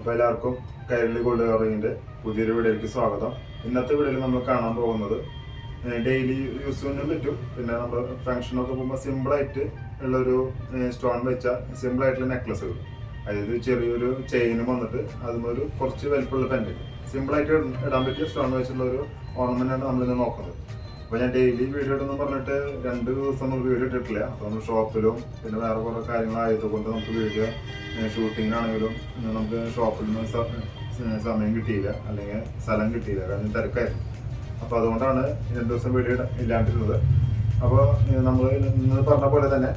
അപ്പോൾ എല്ലാവർക്കും കൈരളി ഗോൾഡ് കവറിങ്ങിന്റെ പുതിയൊരു വീഡിയോയിലേക്ക് സ്വാഗതം. ഇന്നത്തെ വീഡിയോയിൽ നമ്മൾ കാണാൻ പോകുന്നത് ഡെയിലി യൂസ് ചെയ്യാനും പറ്റും. പിന്നെ നമ്മൾ ഫംഗ്ഷനൊക്കെ പോകുമ്പോൾ സിമ്പിളായിട്ട് ഉള്ളൊരു സ്റ്റോൺ വെച്ച സിമ്പിൾ ആയിട്ടുള്ള നെക്ലസുകൾ അതായത് ചെറിയൊരു ചെയിനും വന്നിട്ട് അതിനൊരു കുറച്ച് വലിപ്പമുള്ള പെൻഡന്റ് സിമ്പിളായിട്ട് ഇടാൻ പറ്റിയ സ്റ്റോൺ വെച്ചുള്ള ഒരു ഓർണമെന്റ് ആണ് നമ്മളിന്ന് നോക്കുന്നത്. അപ്പോൾ ഞാൻ ഡെയിലി വീഡിയോ ഇടുന്നു പറഞ്ഞിട്ട് രണ്ട് ദിവസം നമ്മൾ വീഡിയോ ഇട്ടിട്ടില്ല. അപ്പോൾ നമ്മൾ ഷോപ്പിലും പിന്നെ വേറെ കുറേ കാര്യങ്ങളായതുകൊണ്ട് നമുക്ക് വീഡിയോ ഷൂട്ടിങ്ങിനാണെങ്കിലും നമുക്ക് ഷോപ്പിൽ നിന്ന് സമയം കിട്ടിയില്ല. അല്ലെങ്കിൽ സ്ഥലം കിട്ടിയില്ല. കാരണം തിരക്കായിരുന്നു. അപ്പോൾ അതുകൊണ്ടാണ് രണ്ടു ദിവസം വീഡിയോ ഇല്ലാണ്ടിരുന്നത്. അപ്പോൾ നമ്മൾ ഇന്ന് പറഞ്ഞ പോലെ തന്നെ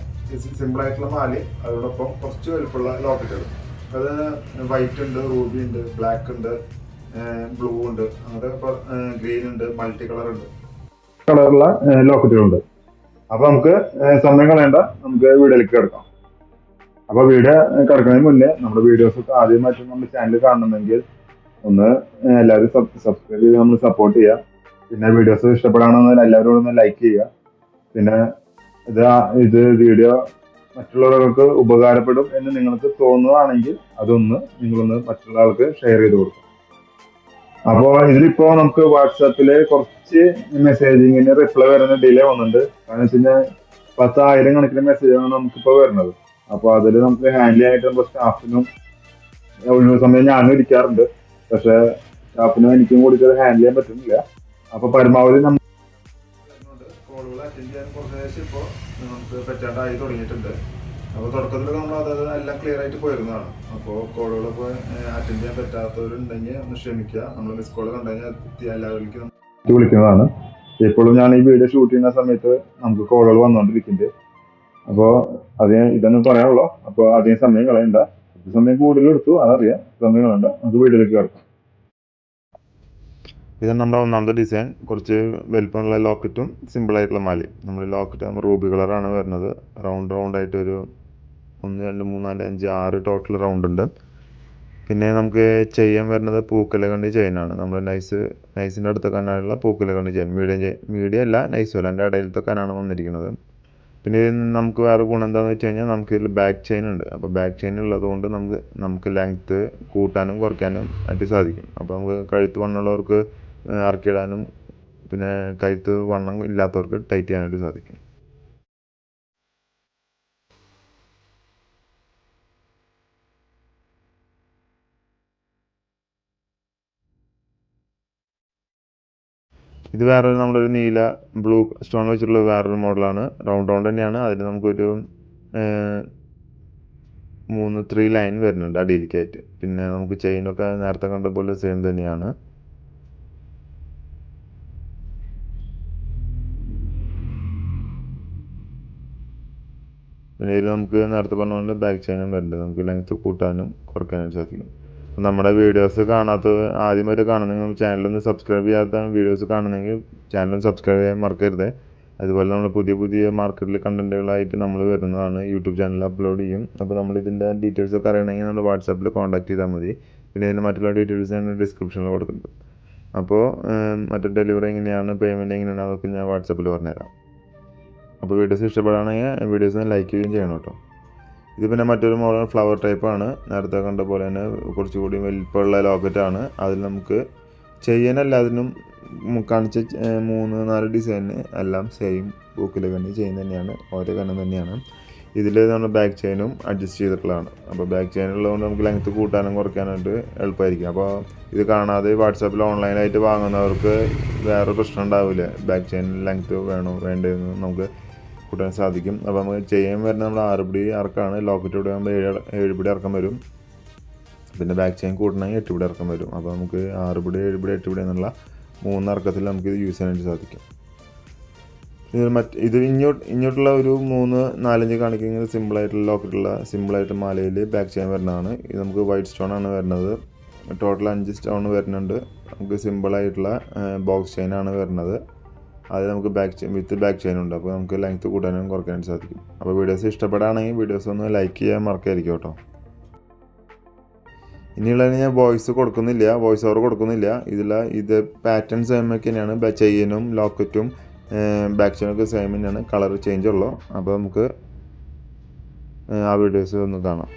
സിമ്പിൾ ആയിട്ടുള്ള മാലി അതോടൊപ്പം കുറച്ച് വലുപ്പമുള്ള ലോക്കറ്റുകൾ. അത് വൈറ്റ് ഉണ്ട് റൂബി ഉണ്ട് ബ്ലാക്ക് ഉണ്ട് ബ്ലൂ ഉണ്ട്. അങ്ങനത്തെ ഗ്രീൻ ഉണ്ട് മൾട്ടി കളർ ഉണ്ട്. കളറുള്ള ലോക്കറ്റുകളുണ്ട്. അപ്പൊ നമുക്ക് സമയം കളയണ്ട. നമുക്ക് വീടിലേക്ക് കിടക്കാം. അപ്പൊ വീഡിയോ കിടക്കുന്നതിന് മുന്നേ നമ്മുടെ വീഡിയോസ് ഒക്കെ ആദ്യമായിട്ട് നമ്മുടെ ചാനൽ കാണണമെങ്കിൽ ഒന്ന് എല്ലാവരും സബ്സ്ക്രൈബ് ചെയ്ത് നമ്മൾ സപ്പോർട്ട് ചെയ്യുക. പിന്നെ വീഡിയോസ് ഇഷ്ടപ്പെടാണെന്ന് എല്ലാവരും ഒന്ന് ലൈക്ക് ചെയ്യുക. പിന്നെ ഇത് ഇത് വീഡിയോ മറ്റുള്ളവർക്ക് ഉപകാരപ്പെടും എന്ന് നിങ്ങൾക്ക് തോന്നുകയാണെങ്കിൽ അതൊന്ന് നിങ്ങളൊന്ന് മറ്റുള്ള ആൾക്ക് ഷെയർ ചെയ്ത് കൊടുക്കും അപ്പോൾ ഇതിലിപ്പോ നമുക്ക് വാട്സാപ്പിൽ കുറച്ച് മെസ്സേജിങ്ങിന് റിപ്ലൈ വരുന്ന ഡിലേ വന്നിട്ടുണ്ട്. കാരണം വെച്ച് കഴിഞ്ഞാൽ പത്തായിരം കണക്കിന് മെസ്സേജാണ് നമുക്കിപ്പോ വരുന്നത്. അപ്പൊ അതിൽ നമുക്ക് ഹാൻഡിൽ ചെയ്യാനായിട്ട് നമ്മുടെ സ്റ്റാഫിനും ഒഴിവ് സമയം ഞാനും ഇരിക്കാറുണ്ട്. പക്ഷെ സ്റ്റാഫിനും എനിക്കും കൂടി ഹാൻഡിൽ ചെയ്യാൻ പറ്റുന്നില്ല. അപ്പൊ പരമാവധി നമ്മൾ കോളുകൾ അറ്റൻഡ് ചെയ്യാൻ കുറച്ച് ഇപ്പോ നമുക്ക് പറ്റാണ്ടായി തുടങ്ങിയിട്ടുണ്ട്. അപ്പോൾ തുടക്കത്തിൽ നമ്മൾ അതായത് എല്ലാം ക്ലിയർ ആയിട്ട് പോയിരുന്നതാണ്. അപ്പോൾ കോളുകൾ ഇപ്പോൾ അറ്റൻഡ് ചെയ്യാൻ പറ്റാത്തവരുണ്ടെങ്കിൽ ഒന്ന് ക്ഷമിക്കുക. നമ്മൾ മിസ് കോൾ കണ്ടു കഴിഞ്ഞാൽ എല്ലാവർക്കും വിളിക്കുന്നതാണ്. ഇപ്പോഴും ഞാൻ ഈ വീഡിയോ ഷൂട്ട് ചെയ്യുന്ന സമയത്ത് നമുക്ക് കോളുകൾ വന്നുകൊണ്ടിരിക്കുന്നുണ്ട് അപ്പോൾ അത് ഇതൊന്നും പറയാനുള്ളൂ? അപ്പോൾ അധികം സമയം കളയണ്ട. സമയം കൂടുതൽ എടുത്തു അതറിയാം. സമയം കളയണ്ട. നമുക്ക് വീട്ടിലേക്ക് കിടക്കാം. ഇത് നമ്മുടെ ഒന്നാമത്തെ ഡിസൈൻ കുറച്ച് വലിപ്പമുള്ള ലോക്കറ്റും സിമ്പിൾ ആയിട്ടുള്ള മാലി നമ്മൾ ലോക്കറ്റ് നമ്മൾ റൂബി കളറാണ് വരുന്നത്. റൗണ്ട് റൗണ്ട് ആയിട്ട് ഒരു ഒന്ന് രണ്ട് മൂന്ന് നാല് അഞ്ച് ആറ് ടോട്ടൽ റൗണ്ട് ഉണ്ട്. പിന്നെ നമുക്ക് ചെയ്യാൻ വരുന്നത് പൂക്കല കണ്ടി ചെയിനാണ് നമ്മൾ നൈസ് നൈസിന്റെ അടുത്ത് പൂക്കല കണ്ടി ചെയിൻ മീഡിയം ചെയിൻ മീഡിയം അല്ല നൈസ് അല്ല എന്റെ ഇടയിലത്തെ കനാണ് വന്നിരിക്കുന്നത്. പിന്നെ ഇതിൽ നിന്ന് നമുക്ക് വേറെ ഗുണം എന്താണെന്ന് വെച്ച് കഴിഞ്ഞാൽ നമുക്ക് ഇതിൽ ബാക്ക് ചെയിൻ ഉണ്ട്. അപ്പോൾ ബാക്ക് ചെയിൻ ഉള്ളത് കൊണ്ട് നമുക്ക് നമുക്ക് ലെങ്ത്ത് കൂട്ടാനും കുറയ്ക്കാനും ആയിട്ട് സാധിക്കും. അപ്പോൾ നമുക്ക് കഴുത്ത് വണ്ണമുള്ളവർക്ക് ഇറക്കിയിടാനും പിന്നെ കഴുത്ത് വണ്ണം ഇല്ലാത്തവർക്ക് ടൈറ്റ് ചെയ്യാനായിട്ട് സാധിക്കും. ഇത് വേറൊരു നമ്മളൊരു നീല ബ്ലൂ സ്റ്റോൺ വെച്ചിട്ടുള്ള വേറൊരു മോഡലാണ്. റൗണ്ട് റൗണ്ട് തന്നെയാണ്. അതിന് നമുക്കൊരു മൂന്ന് ത്രീ ലൈൻ വരുന്നുണ്ട് അടിയിലേക്കായിട്ട്. പിന്നെ നമുക്ക് ചെയിനൊക്കെ നേരത്തെ കണ്ട പോലെ സെയിം തന്നെയാണ്. പിന്നെ ഇതിൽ നമുക്ക് നേരത്തെ പറഞ്ഞ പോലെ ബാക്ക് ചെയിനും വരുന്നുണ്ട് നമുക്ക് ലെങ്ത് കൂട്ടാനും കുറയ്ക്കാനും സാധിക്കും. നമ്മുടെ വീഡിയോസ് കാണാത്ത ആദ്യമായിട്ട് കാണുന്നെങ്കിൽ ചാനലൊന്ന് സബ്സ്ക്രൈബ് ചെയ്യാത്ത വീഡിയോസ് കാണുന്നെങ്കിൽ ചാനലൊന്ന് സബ്സ്ക്രൈബ് ചെയ്യാൻ മറക്കരുത്. അതുപോലെ നമ്മൾ പുതിയ പുതിയ മാർക്കറ്റിൽ കണ്ടന്റുകളായിട്ട് നമ്മൾ വരുന്നതാണ് യൂട്യൂബ് ചാനലിൽ അപ്ലോഡ് ചെയ്യും. അപ്പോൾ നമ്മൾ ഇതിന്റെ ഡീറ്റെയിൽസ് ഒക്കെ അറിയണമെങ്കിൽ നമ്മൾ വാട്സാപ്പിൽ കോൺടാക്ട് ചെയ്താൽ മതി. പിന്നെ ഇതിന്റെ മറ്റുള്ള ഡീറ്റെയിൽസ് ഞാൻ ഡിസ്ക്രിപ്ഷനിൽ കൊടുക്കുന്നുണ്ട്. അപ്പോൾ മറ്റേ ഡെലിവറി എങ്ങനെയാണ് പേയ്മെന്റ് എങ്ങനെയാണ് അതൊക്കെ ഞാൻ വാട്സാപ്പിൽ പറഞ്ഞുതരാം. അപ്പോൾ വീഡിയോസ് ഇഷ്ടപ്പെടുകയാണെങ്കിൽ വീഡിയോസ് ലൈക്ക് ചെയ്യുകയും ചെയ്യണം കേട്ടോ. ഇത് പിന്നെ മറ്റൊരു മോഡൽ ഫ്ലവർ ടൈപ്പാണ് നേരത്തെ കണ്ട പോലെ തന്നെ കുറച്ചുകൂടി വലിപ്പമുള്ള ലോക്കറ്റാണ് അതിൽ നമുക്ക് ചെയ്യാനല്ല അതിനും കാണിച്ച മൂന്ന് നാല് ഡിസൈന് എല്ലാം സെയിം ബുക്കിലെ കണ്ണി ചെയിൻ തന്നെയാണ്. ഓരോ കണ്ണം തന്നെയാണ്. ഇതിൽ നമ്മൾ ബാക്ക് ചെയിനും അഡ്ജസ്റ്റ് ചെയ്തിട്ടുള്ളതാണ്. അപ്പോൾ ബാക്ക് ചെയിൻ ഉള്ളതുകൊണ്ട് നമുക്ക് ലെങ്ത്ത് കൂട്ടാനും കുറയ്ക്കാനായിട്ട് എളുപ്പമായിരിക്കും. അപ്പോൾ ഇത് കാണാതെ വാട്സാപ്പിൽ ഓൺലൈനായിട്ട് വാങ്ങുന്നവർക്ക് വേറെ പ്രശ്നം ഉണ്ടാവില്ല. ബാക്ക് ചെയിൻ ലെങ്ത്ത് വേണോ വേണ്ടതെന്ന് നമുക്ക് കൂട്ടാൻ സാധിക്കും. അപ്പോൾ നമുക്ക് ചെയ്യാൻ വരുന്ന നമ്മൾ ആറ് പിടി ഇറക്കാണ്. ലോക്കറ്റ് ഇവിടെ ഏഴ് ഏഴ് പിടി ഇറക്കം വരും. പിന്നെ ബാക്ക് ചെയിൻ കൂട്ടണമെങ്കിൽ എട്ട് പിടി ഇറക്കം വരും. അപ്പോൾ നമുക്ക് ആറ് പിടി ഏഴ് പിടി എട്ട് പിടി എന്നുള്ള മൂന്ന് ഇറക്കത്തിൽ നമുക്ക് ഇത് യൂസ് ചെയ്യാനായിട്ട് സാധിക്കും. ഇത് മറ്റ് ഇത് ഇങ്ങോട്ട് ഇങ്ങോട്ടുള്ള ഒരു മൂന്ന് നാലഞ്ച് കാണിക്കുന്നത് സിമ്പിളായിട്ടുള്ള ലോക്കറ്റുള്ള സിമ്പിളായിട്ട് മാലയിൽ ബാക്ക് ചെയ്യാൻ വരുന്നതാണ്. ഇത് നമുക്ക് വൈറ്റ് സ്റ്റോൺ ആണ് വരുന്നത്. ടോട്ടൽ അഞ്ച് സ്റ്റോൺ വരുന്നുണ്ട്. നമുക്ക് സിമ്പിളായിട്ടുള്ള ബോക്സ് ചെയിനാണ് വരുന്നത്. അത് നമുക്ക് back chain with back chain ഉണ്ട്. അപ്പോൾ നമുക്ക് ലെങ്ത്ത് കൂട്ടാനും കുറയ്ക്കാനും സാധിക്കും. അപ്പോൾ വീഡിയോസ് ഇഷ്ടപ്പെടുകയാണെങ്കിൽ വീഡിയോസ് ഒന്ന് ലൈക്ക് ചെയ്യാൻ മറക്കായിരിക്കും കേട്ടോ. ഇനിയുള്ളതിന് ഞാൻ വോയിസ് കൊടുക്കുന്നില്ല. വോയിസ് ഓവർ കൊടുക്കുന്നില്ല. ഇതിൽ ഇത് പാറ്റേൺ സെയിം ഒക്കെ തന്നെയാണ്. ചെയിനും ലോക്കറ്റും ബാക്ക് ചെയിനൊക്കെ സെയിം തന്നെയാണ്. കളർ ചേഞ്ച് ഉള്ളൂ. അപ്പോൾ നമുക്ക് ആ വീഡിയോസ് ഒന്ന് കാണാം.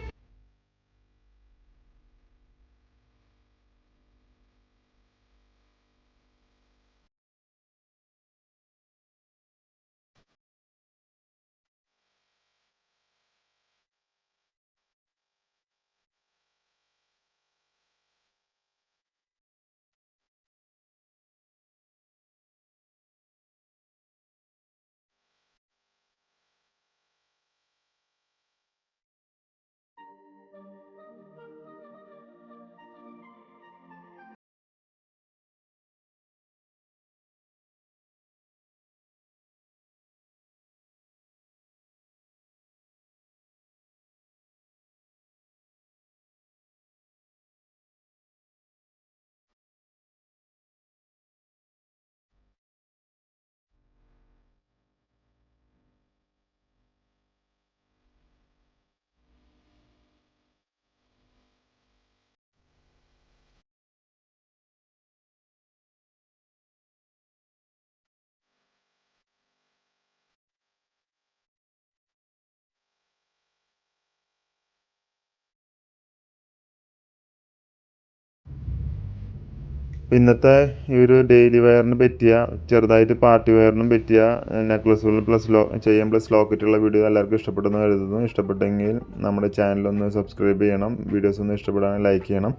ഇന്നത്തെ ഈ ഒരു ഡെയിലി വെയറിന് പറ്റിയ ചെറുതായിട്ട് പാർട്ടി വെയറിനും പറ്റിയ നെക്ലസുകൾ പ്ലസ് ലോ ചെയ്യാൻ പ്ലസ് ലോക്കറ്റുള്ള വീഡിയോ എല്ലാവർക്കും ഇഷ്ടപ്പെട്ടെന്ന് കരുതുന്നു. ഇഷ്ടപ്പെട്ടെങ്കിൽ നമ്മുടെ ചാനലൊന്ന് സബ്സ്ക്രൈബ് ചെയ്യണം. വീഡിയോസ് ഒന്ന് ഇഷ്ടപ്പെടാൻ ലൈക്ക് ചെയ്യണം.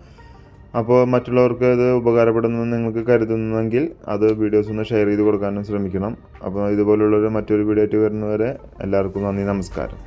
അപ്പോൾ മറ്റുള്ളവർക്ക് ഇത് ഉപകാരപ്പെടുന്നു നിങ്ങൾക്ക് കരുതുന്നെങ്കിൽ അത് വീഡിയോസ് ഒന്ന് ഷെയർ ചെയ്ത് കൊടുക്കാനും ശ്രമിക്കണം. അപ്പോൾ ഇതുപോലുള്ളൊരു മറ്റൊരു വീഡിയോ ആയിട്ട് വരുന്നവരെ എല്ലാവർക്കും നന്ദി നമസ്കാരം.